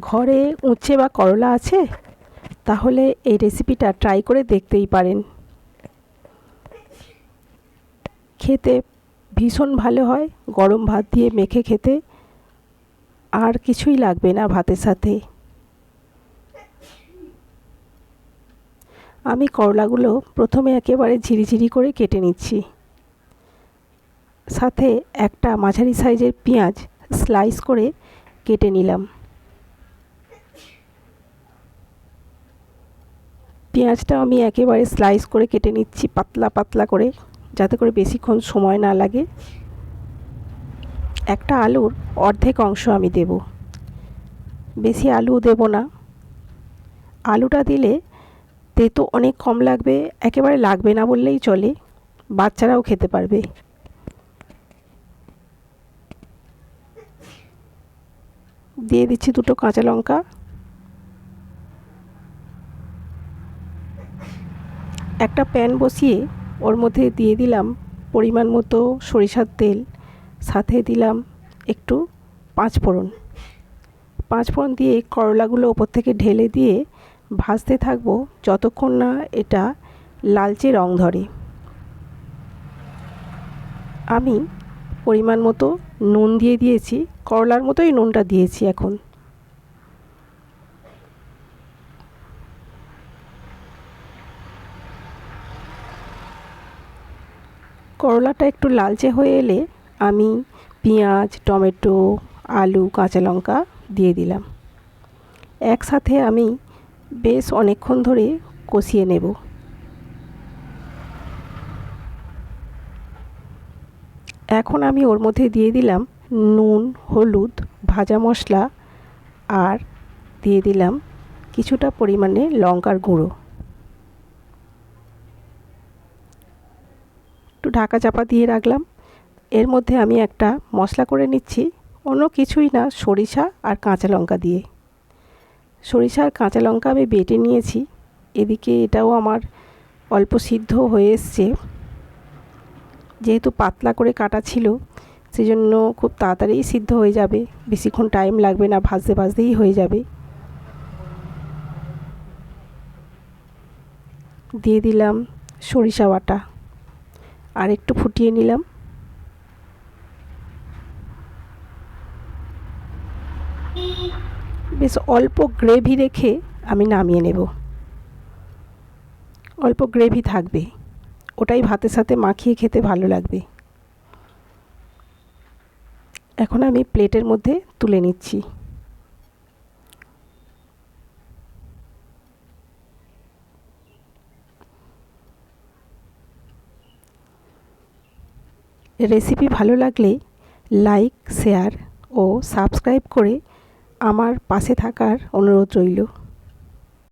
ঘরে উঁচে বা করলা আছে? তাহলে এই রেসিপিটা ট্রাই করে দেখতেই পারেন। খেতে ভীষণ ভালো হয়, গরম ভাত দিয়ে মেখে খেতে। আর কিছুই লাগবে না ভাতের সাথে। আমি করলাগুলো প্রথমে একেবারে ঝিরিঝিরি করে কেটে নিচ্ছি। সাথে একটা মাঝারি সাইজের পেঁয়াজ স্লাইস করে কেটে নিলাম। পেঁয়াজটা আমি একেবারে স্লাইস করে কেটে নিচ্ছি পাতলা পাতলা করে, যাতে করে বেশিক্ষণ সময় না লাগে। একটা আলুর অর্ধেক অংশ আমি দেব। বেশি আলু দেব না। আলুটা দিলে তেতো অনেক কম লাগবে, একেবারে লাগবে না বললেই চলে, বাচ্চারাও খেতে পারবে। দিয়ে দিচ্ছি দুটো কাঁচা লঙ্কা। একটা প্যান বসিয়ে ওর মধ্যে দিয়ে দিলাম পরিমাণ মতো সরিষার তেল। সাথে দিলাম একটু পাঁচ ফোড়ন। পাঁচ ফোড়ন দিয়ে করলাগুলো ওপর থেকে ঢেলে দিয়ে ভাজতে থাকব যতক্ষণ না এটা লালচে রং ধরে। আমি পরিমাণ মতো নুন দিয়ে দিয়েছি, করলার মতোই নুনটা দিয়েছি এখন। করলাটা একটু লালচে হয়ে এলে আমি পেঁয়াজ, টমেটো, আলু, কাঁচা লঙ্কা দিয়ে দিলাম। একসাথে আমি বেশ অনেকক্ষণ ধরে কষিয়ে নেব। এখন আমি ওর মধ্যে দিয়ে দিলাম নুন, হলুদ, ভাজা মশলা আর দিয়ে দিলাম কিছুটা পরিমাণে লঙ্কার গুঁড়ো। একটু ঢাকা চাপা দিয়ে রাখলাম। এর মধ্যে আমি একটা মশলা করে নিচ্ছি। অন্য কিছুই না, সরিষা আর কাঁচা লঙ্কা দিয়ে। সরিষা আর কাঁচা লঙ্কা আমি বেটে নিয়েছি। এদিকে এটাও আমার অল্প সিদ্ধ হয়ে এসছে। যেহেতু পাতলা করে কাটা ছিল, সেজন্য খুব তাড়াতাড়ি সিদ্ধ হয়ে যাবে। বেশিক্ষণ টাইম লাগবে না, ভাজতে ভাজতেই হয়ে যাবে। দিয়ে দিলাম সরিষা বাটা। আর একটু ফুটিয়ে নিলাম। বেশ অল্প গ্রেভি রেখে আমি নামিয়ে নেব। অল্প গ্রেভি থাকবে। ওটাই ভাতের সাথে মাখিয়ে খেতে ভালো লাগবে। এখন আমি প্লেটের মধ্যে তুলে নিচ্ছি। রেসিপি ভালো লাগলে লাইক শেয়ার ও সাবস্ক্রাইব করে আমার পাশে থাকার অনুরোধ রইল।